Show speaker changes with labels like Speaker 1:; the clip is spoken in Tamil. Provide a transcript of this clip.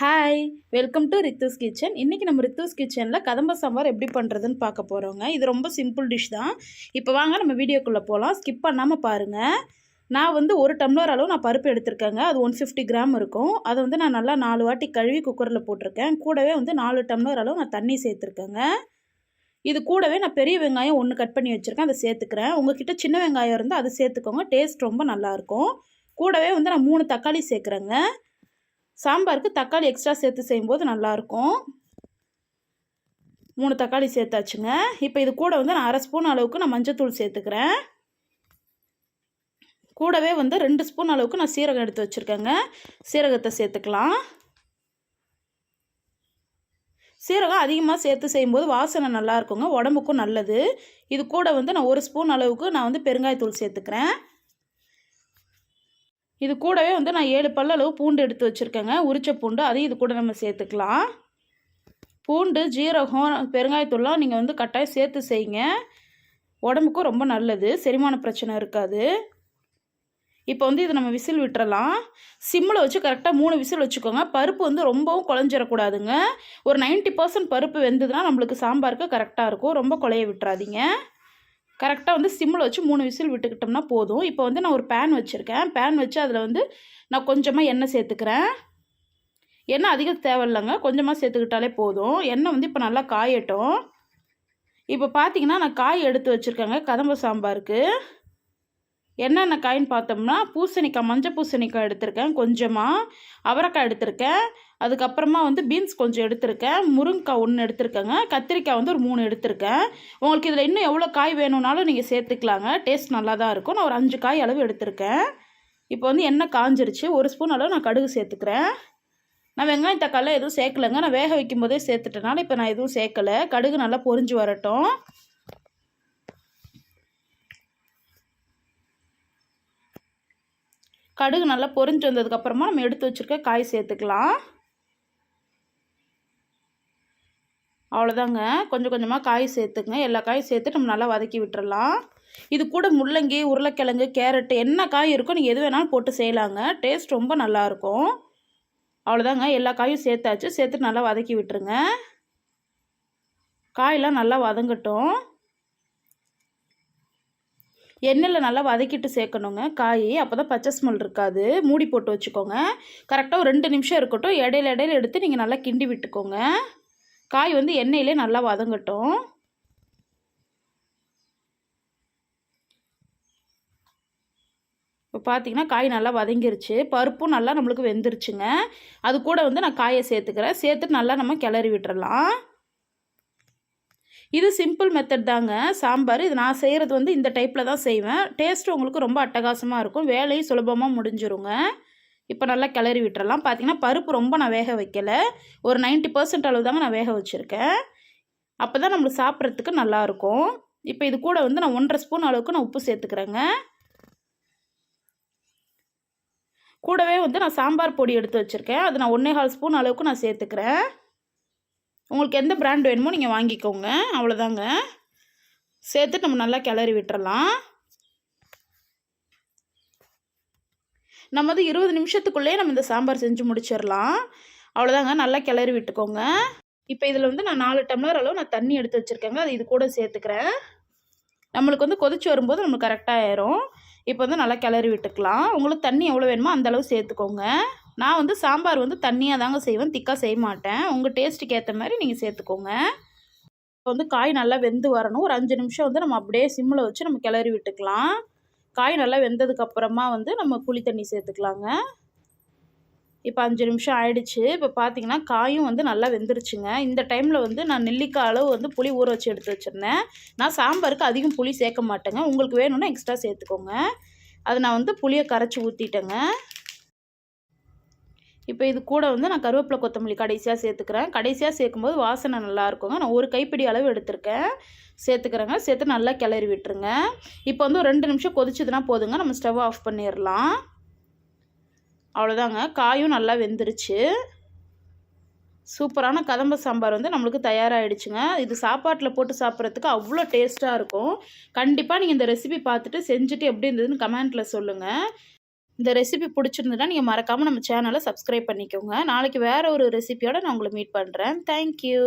Speaker 1: Hi welcome to Rithu's kitchen இன்றைக்கி நம்ம ரித்துஸ் கிச்சனில் கதம்ப சாம்பார் எப்படி பண்ணுறதுன்னு பார்க்க போகிறோங்க இது ரொம்ப சிம்பிள் டிஷ் தான். இப்போ வாங்க நம்ம வீடியோக்குள்ளே போகலாம் ஸ்கிப் பண்ணாமல் பாருங்கள் நான் வந்து ஒரு டம்ளர் அளவு நான் பருப்பு எடுத்திருக்கேங்க. அது ஒன் ஃபிஃப்டி கிராம் இருக்கும். அதை வந்து நான் நல்லா நாலு வாட்டி கழுவி குக்கரில் போட்டிருக்கேன். கூடவே வந்து நாலு டம்ளர் அளவு நான் தண்ணி சேர்த்துருக்கேங்க. இது கூடவே நான் பெரிய வெங்காயம் ஒன்று கட் பண்ணி வச்சுருக்கேன். அதை சேர்த்துக்கிறேன். உங்ககிட்ட சின்ன வெங்காயம் இருந்தால் அதை சேர்த்துக்கோங்க. டேஸ்ட் ரொம்ப நல்லாயிருக்கும் கூடவே வந்து நான் மூணு தக்காளி சேர்க்குறேங்க. சாம்பாருக்கு தக்காளி எக்ஸ்ட்ரா சேர்த்து செய்யும்போது நல்லாயிருக்கும். மூணு தக்காளி சேர்த்தாச்சுங்க. இப்போ இது கூட வந்து நான் அரை ஸ்பூன் அளவுக்கு நான் மஞ்சத்தூள் சேர்த்துக்கிறேன். கூடவே வந்து ரெண்டு ஸ்பூன் அளவுக்கு நான் சீரகம் எடுத்து வச்சுருக்கேங்க. சீரகத்தை சேர்த்துக்கலாம். சீரகம் அதிகமாக சேர்த்து செய்யும்போது வாசனை நல்லா இருக்குங்க உடம்புக்கும் நல்லது. இது கூட வந்து நான் ஒரு ஸ்பூன் அளவுக்கு நான் வந்து பெருங்காயத்தூள் சேர்த்துக்கிறேன். இது கூடவே வந்து நான் ஏழு பல்ல அளவு பூண்டு எடுத்து வச்சுருக்கேங்க. உரிச்ச பூண்டு அதையும் இது கூட நம்ம சேர்த்துக்கலாம். பூண்டு ஜீரகம் பெருங்காயத்தூள்லாம் நீங்கள் வந்து கட்டாயம் சேர்த்து செய்யுங்க. உடம்புக்கும் ரொம்ப நல்லது. செரிமான பிரச்சனை இருக்காது. இப்போ வந்து இது நம்ம விசில் விட்டுறலாம். சிம்மில் வச்சு கரெக்டாக மூணு விசில் வச்சுக்கோங்க. பருப்பு வந்து ரொம்பவும் குழஞ்சிடக்கூடாதுங்க ஒரு நைன்ட்டி பர்சன்ட் பருப்பு வெந்ததுன்னா நம்மளுக்கு சாம்பாருக்கு கரெக்டாக இருக்கும். ரொம்ப குழைய விட்டுறாதீங்க. கரெக்டாக வந்து சிம்மில் வச்சு மூணு விசில் விட்டுக்கிட்டோம்னா போதும். இப்போ வந்து நான் ஒரு பேன் வச்சுருக்கேன். பேன் வச்சு அதில் வந்து நான் கொஞ்சமாக எண்ணெய் சேர்த்துக்கிறேன். எண்ணெய் அதிகம் தேவையில்லைங்க கொஞ்சமாக சேர்த்துக்கிட்டாலே போதும். எண்ணெய் வந்து இப்போ நல்லா காயட்டும். இப்போ பார்த்தீங்கன்னா நான் காய் எடுத்து வச்சுருக்கேங்க. கதம்ப சாம்பாருக்கு. என்னென்ன காயின்னு பார்த்தோம்னா பூசணிக்காய் மஞ்சள் பூசணிக்காய் எடுத்திருக்கேன் கொஞ்சமாக அவரைக்காய் எடுத்திருக்கேன். அதுக்கப்புறமா வந்து பீன்ஸ் கொஞ்சம் எடுத்திருக்கேன். முருங்கைக்காய் ஒன்று எடுத்திருக்கேங்க. கத்திரிக்காய் வந்து ஒரு மூணு எடுத்திருக்கேன். உங்களுக்கு இதில் இன்னும் எவ்வளோ காய் வேணும்னாலும் நீங்கள் சேர்த்துக்கலாங்க. டேஸ்ட் நல்லா தான் இருக்கும். நான் ஒரு அஞ்சு காய் அளவு எடுத்திருக்கேன். இப்போ வந்து எண்ணெய் காஞ்சிருச்சு. ஒரு ஸ்பூன் அளவு நான் கடுகு சேர்த்துக்கிறேன். நான் வெங்காயம் தக்காளிலாம் எதுவும் சேர்க்கலைங்க. நான் வேக வைக்கும் போதே சேர்த்துட்டனால இப்போ நான் எதுவும் சேர்க்கலை. கடுகு நல்லா பொரிஞ்சு வரட்டும். கடுகு நல்லா பொரிஞ்சு வந்ததுக்கப்புறமா நம்ம எடுத்து வச்சுருக்க காய் சேர்த்துக்கலாம். அவ்வளோதாங்க கொஞ்சம் கொஞ்சமாக காய் சேர்த்துக்குங்க எல்லா காயும் சேர்த்து நம்ம நல்லா வதக்கி விட்டுறலாம். இது கூட முள்ளங்கி உருளைக்கிழங்கு கேரட்டு என்ன காய் இருக்கோ நீங்கள் எது வேணாலும் போட்டு செய்யலாங்க. டேஸ்ட் ரொம்ப நல்லாயிருக்கும் அவ்வளோதாங்க எல்லா காயும் சேர்த்தாச்சு. சேர்த்து நல்லா வதக்கி விட்டுருங்க. காயெல்லாம் நல்லா வதங்கட்டும். எண்ணெயில் நல்லா வதக்கிட்டு சேர்க்கணுங்க. காய் அப்போ தான் பச்சை ஸ்மெல் இருக்காது. மூடி போட்டு வச்சுக்கோங்க. கரெக்டாக ஒரு ரெண்டு நிமிஷம் இருக்கட்டும். இடையில இடையில எடுத்து நீங்கள் நல்லா கிண்டி விட்டுக்கோங்க. காய் வந்து எண்ணெயிலே நல்லா வதங்கட்டும். இப்போ பார்த்தீங்கன்னா காய் நல்லா வதங்கிருச்சு. பருப்பும் நல்லா நம்மளுக்கு வெந்துருச்சுங்க. அது கூட வந்து நான் காயை சேர்த்துக்கிறேன். சேர்த்துட்டு நல்லா நம்ம கிளறி விட்டுறலாம். இது சிம்பிள் மெத்தட் தாங்க. சாம்பார் இது நான் செய்கிறது வந்து இந்த டைப்பில் தான் செய்வேன். டேஸ்ட்டு உங்களுக்கு ரொம்ப அட்டகாசமாக இருக்கும். வேலையும் சுலபமாக முடிஞ்சிருங்க. இப்போ நல்லா கிளறி விட்டுறலாம். பார்த்தீங்கன்னா பருப்பு ரொம்ப நான் வேக வைக்கலை. ஒரு நைன்ட்டி பர்சன்ட் அளவு தாங்க நான் வேக வச்சுருக்கேன். அப்போ தான் நம்மளுக்கு சாப்பிட்றதுக்கு நல்லாயிருக்கும் இப்போ இது கூட வந்து நான் ஒன்றரை ஸ்பூன் அளவுக்கு நான் உப்பு சேர்த்துக்கிறேங்க. கூடவே வந்து நான் சாம்பார் பொடி எடுத்து வச்சுருக்கேன். அது நான் ஒன்றே கால் ஸ்பூன் அளவுக்கு நான் சேர்த்துக்கிறேன். உங்களுக்கு எந்த பிராண்ட் வேணுமோ நீங்கள் வாங்கிக்கோங்க. அவ்வளோதாங்க சேர்த்து நம்ம நல்லா கிளறி விட்டுறலாம். நம்ம வந்து இருபது நிமிஷத்துக்குள்ளேயே நம்ம இந்த சாம்பார் செஞ்சு முடிச்சிடலாம் அவ்வளோதாங்க நல்லா கிளறி விட்டுக்கோங்க. இப்போ இதில் வந்து நான் நாலு டம்ளர் அளவு நான் தண்ணி எடுத்து வச்சுருக்கேங்க. அது இது கூட சேர்த்துக்கிறேன். நம்மளுக்கு வந்து கொதிச்சு வரும்போது நம்மளுக்கு கரெக்டாக ஆயிரும். இப்போ வந்து நல்லா கிளறி விட்டுக்கலாம். உங்களுக்கு தண்ணி எவ்வளோ வேணுமோ அந்தளவு சேர்த்துக்கோங்க. நான் வந்து சாம்பார் வந்து தண்ணியாக தாங்க செய்வேன் திக்காக செய்ய மாட்டேன். உங்கள் டேஸ்ட்டுக்கு ஏற்ற மாதிரி நீங்கள் சேர்த்துக்கோங்க. இப்போ வந்து காய் நல்லா வெந்து வரணும். ஒரு அஞ்சு நிமிஷம் வந்து நம்ம அப்படியே சிம்மில் வச்சு நம்ம கிளறி விட்டுக்கலாம். காய் நல்லா வெந்ததுக்கப்புறமா வந்து நம்ம புளி தண்ணி சேர்த்துக்கலாங்க. இப்போ அஞ்சு நிமிஷம் ஆயிடுச்சு. இப்போ பார்த்தீங்கன்னா காயும் வந்து நல்லா வெந்துருச்சுங்க. இந்த டைமில் வந்து நான் நெல்லிக்காய் அளவு வந்து புளி ஊற வச்சு எடுத்து வச்சுருந்தேன். நான் சாம்பாருக்கு அதிகம் புளி சேர்க்க மாட்டேங்க. உங்களுக்கு வேணும்னா எக்ஸ்ட்ரா சேர்த்துக்கோங்க. அது நான் வந்து புளியை கரைச்சி ஊற்றிட்டேங்க இப்போ இது கூட வந்து நான் கருவேப்பிலை கொத்தமல்லி கடைசியாக சேர்த்துக்கிறேன். கடைசியாக சேர்க்கும்போது வாசனை நல்லா இருக்குங்க. நான் ஒரு கைப்பிடி அளவு எடுத்திருக்கேன். சேர்த்துக்கிறேங்க. சேர்த்து நல்லா கிளறி விட்டுருங்க. இப்போ வந்து ஒரு ரெண்டு நிமிஷம் கொதிச்சதுன்னா போதுங்க. நம்ம ஸ்டவ் ஆஃப் பண்ணிடலாம் அவ்வளோதாங்க. காயும் நல்லா வெந்துருச்சு. சூப்பரான கதம்ப சாம்பார் வந்து நம்மளுக்கு தயாராகிடுச்சுங்க இது சாப்பாட்டில் போட்டு சாப்பிட்றதுக்கு அவ்வளோ டேஸ்ட்டாக இருக்கும். கண்டிப்பாக நீங்கள் இந்த ரெசிபி பார்த்துட்டு செஞ்சுட்டு எப்படி இருந்ததுன்னு கமெண்ட்டில் சொல்லுங்கள் இந்த ரெசிபி பிடிச்சிருந்ததுன்னா நீங்கள் மறக்காமல் நம்ம சேனலை சப்ஸ்கிரைப் பண்ணிக்கோங்க. நாளைக்கு வேறு ஒரு ரெசிபியோடு நான் உங்களை மீட் பண்ணுறேன் தேங்க்யூ